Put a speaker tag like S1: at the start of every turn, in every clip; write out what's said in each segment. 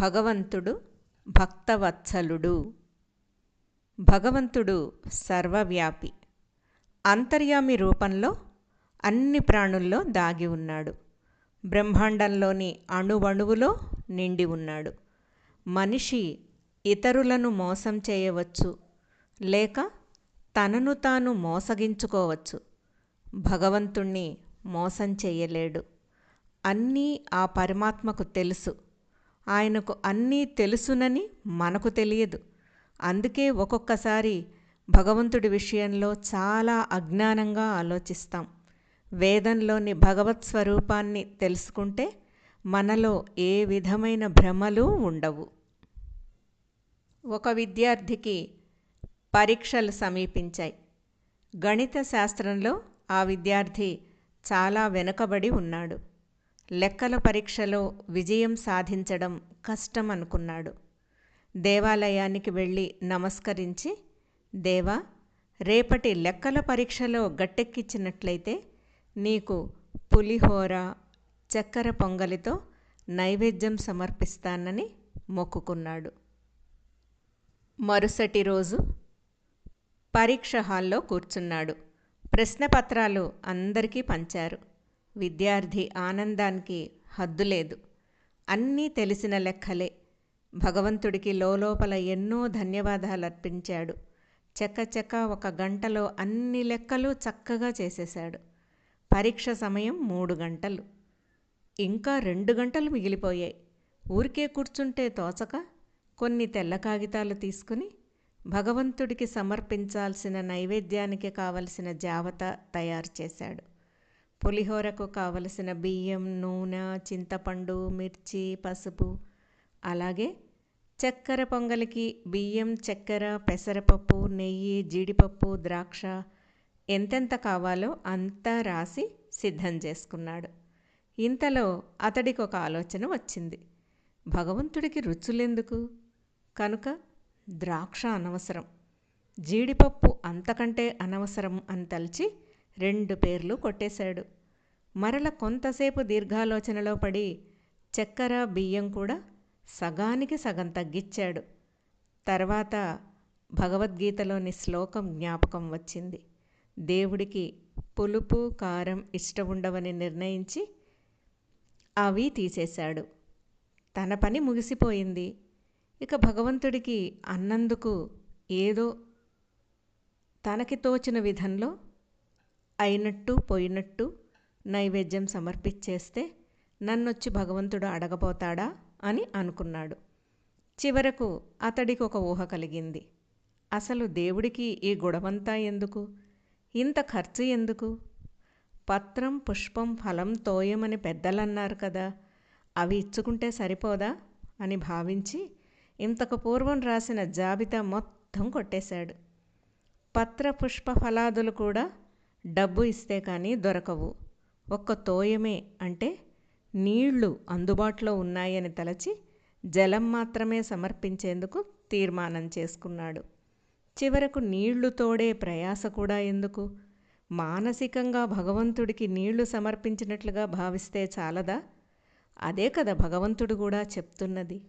S1: భగవంతుడు భక్తవత్సలుడు. భగవంతుడు సర్వవ్యాపి. అంతర్యామి రూపంలో అన్ని ప్రాణుల్లో దాగి ఉన్నాడు. బ్రహ్మాండంలోని అణువణువులో నిండి ఉన్నాడు. మనిషి ఇతరులను మోసం చేయవచ్చు లేక తనను తాను మోసగించుకోవచ్చు. భగవంతుణ్ణి మోసం చేయలేడు. అన్నీ ఆ పరమాత్మకు తెలుసు. ఆయనకు అన్నీ తెలుసునని మనకు తెలియదు. అందుకే ఒక్కొక్కసారి భగవంతుడి విషయంలో చాలా అజ్ఞానంగా ఆలోచిస్తాం. వేదంలోని భగవత్ స్వరూపాన్ని తెలుసుకుంటే మనలో ఏ విధమైన భ్రమలు ఉండవు. ఒక విద్యార్థికి పరీక్షలు సమీపించాయి. గణిత శాస్త్రంలో ఆ విద్యార్థి చాలా వెనుకబడి ఉన్నాడు. లెక్కల పరీక్షలో విజయం సాధించడం కష్టం అనుకున్నాడు దేవాలయానికి వెళ్ళి నమస్కరించి దేవా రేపటి లెక్కల పరీక్షలో గట్టెక్కించినట్లయితే నీకు పులిహోర చక్కెర పొంగలితో నైవేద్యం సమర్పిస్తానని మొక్కుకున్నాడు. మరుసటి రోజు పరీక్ష హాల్లో కూర్చున్నాడు. ప్రశ్నపత్రాలు అందరికీ పంచారు. విద్యార్థి ఆనందానికి హద్దు లేదు. అన్నీ తెలిసిన లెక్కలే. భగవంతుడికి లోపల ఎన్నో ధన్యవాదాలు అర్పించాడు. చెక్కచెక్క ఒక గంటలో అన్ని లెక్కలు చక్కగా చేసేశాడు. పరీక్ష సమయం మూడు గంటలు. ఇంకా రెండు గంటలు మిగిలిపోయాయి. ఊరికే కూర్చుంటే తోచక కొన్ని తెల్ల కాగితాలు తీసుకుని భగవంతుడికి సమర్పించాల్సిన నైవేద్యానికి కావలసిన జావత తయారు చేశాడు. పులిహోరకు కావలసిన బియ్యం నూనె చింతపండు మిర్చి పసుపు. అలాగే చక్కెర పొంగలికి బియ్యం చక్కెర పెసరపప్పు నెయ్యి జీడిపప్పు ద్రాక్ష ఎంతెంత కావాలో అంతా రాసి సిద్ధం చేసుకున్నాడు. ఇంతలో అతడికి ఒక ఆలోచన వచ్చింది. భగవంతుడికి రుచులెందుకు? కనుక ద్రాక్ష అనవసరం. జీడిపప్పు అంతకంటే అనవసరం అని తలిచి రెండు పేర్లు కొట్టేశాడు. మరల కొంతసేపు దీర్ఘాలోచనలో పడి చక్కెర బియ్యం కూడా సగానికి సగం తగ్గిచ్చాడు. తర్వాత భగవద్గీతలోని శ్లోకం జ్ఞాపకం వచ్చింది. దేవుడికి పులుపు కారం ఇష్టం ఉండవని నిర్ణయించి అవి తీసేశాడు. తన పని ముగిసిపోయింది. ఇక భగవంతుడికి అన్నందుకు ఏదో తనకి తోచిన విధంలో అయినట్టు పోయినట్టు నైవేద్యం సమర్పించేస్తే నన్నొచ్చి భగవంతుడు అడగబోతాడా అని అనుకున్నాడు. చివరకు అతడికి ఒక ఊహ కలిగింది. అసలు దేవుడికి ఈ గొడవంతా ఎందుకు? ఇంత ఖర్చు ఎందుకు? పత్రం పుష్పం ఫలం తోయమని పెద్దలన్నారు కదా అవి ఇచ్చుకుంటే సరిపోదా? అని భావించి ఇంతకు పూర్వం రాసిన జాబితా మొత్తం కొట్టేశాడు. పత్ర పుష్ప ఫలాదులు కూడా డబ్బు ఇస్తే కానీ దొరకవు. ఒక్క తోయమే అంటే నీళ్ళు అందుబాటులో ఉన్నాయని తలచి జలం మాత్రమే సమర్పించేందుకు తీర్మానం చేసుకున్నాడు. చివరకు నీళ్ళు తోడే ప్రయాస కూడా ఎందుకు? మానసికంగా భగవంతుడికి నీళ్ళు సమర్పించినట్లుగా భావిస్తే చాలదా? అదే కదా భగవంతుడు కూడా చెప్తున్నది.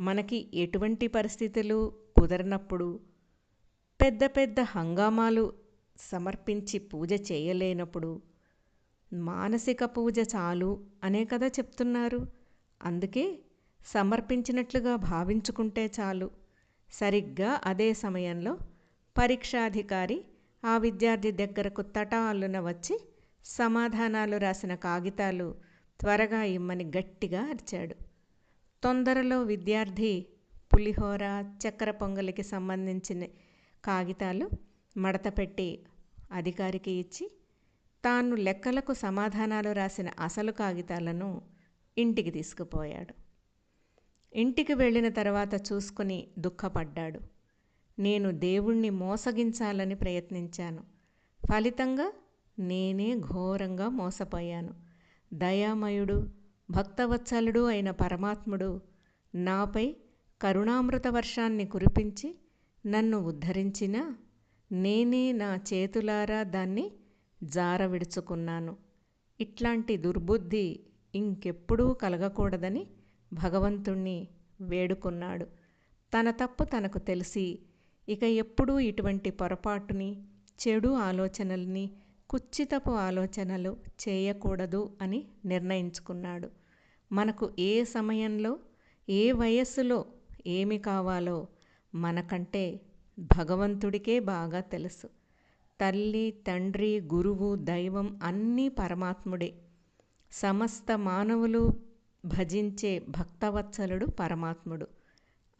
S1: మనకి ఎటువంటి పరిస్థితులు కుదరనప్పుడు? పెద్ద పెద్ద హంగామాలు సమర్పించి పూజ చేయలేనప్పుడు మానసిక పూజ చాలు అనే కదా చెప్తున్నారు. అందుకే సమర్పించినట్లుగా భావించుకుంటే చాలు. సరిగ్గా అదే సమయంలో పరీక్షాధికారి ఆ విద్యార్థి దగ్గరకు తటాలున వచ్చి సమాధానాలు రాసిన కాగితాలు త్వరగా ఇమ్మని గట్టిగా అరిచాడు. తొందరలో విద్యార్థి పులిహోర చక్కెర పొంగలికి సంబంధించిన కాగితాలు మడతపెట్టి అధికారికి ఇచ్చి తాను లెక్కలకు సమాధానాలు రాసిన అసలు కాగితాలను ఇంటికి తీసుకుపోయాడు. ఇంటికి వెళ్ళిన తర్వాత చూసుకుని దుఃఖపడ్డాడు. నేను దేవుణ్ణి మోసగించాలని ప్రయత్నించాను. ఫలితంగా నేనే ఘోరంగా మోసపోయాను. దయామయుడు భక్తవత్సలుడు అయిన పరమాత్ముడు నాపై కరుణామృత వర్షాన్ని కురిపించి నన్ను ఉద్ధరించినా నేనే నా చేతులారా దాన్ని జార విడుచుకున్నాను ఇట్లాంటి దుర్బుద్ధి ఇంకెప్పుడూ కలగకూడదని భగవంతుణ్ణి వేడుకున్నాడు. తన తప్పు తనకు తెలిసి ఇక ఎప్పుడూ ఇటువంటి పొరపాటుని చెడు ఆలోచనల్ని కుచ్చితపు ఆలోచనలు చేయకూడదు అని నిర్ణయించుకున్నాడు. మనకు ఏ సమయంలో ఏ వయస్సులో ఏమి కావాలో మనకంటే భగవంతుడికే బాగా తెలుసు. తల్లి తండ్రి గురువు దైవం అన్నీ పరమాత్ముడే. సమస్త మానవులు భజించే భక్తవత్సలుడు పరమాత్ముడు.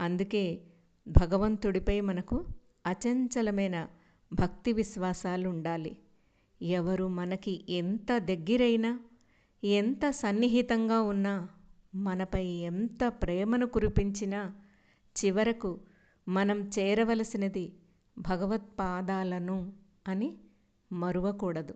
S1: అందుకే భగవంతుడిపై మనకు అచంచలమైన భక్తి విశ్వాసాలు ఉండాలి ఎవరు మనకి ఎంత దగ్గరైనా ఎంత సన్నిహితంగా ఉన్నా మనపై ఎంత ప్రేమను కురిపించినా చివరకు మనం చేరవలసినది భగవత్పాదాలను అని మరువకూడదు.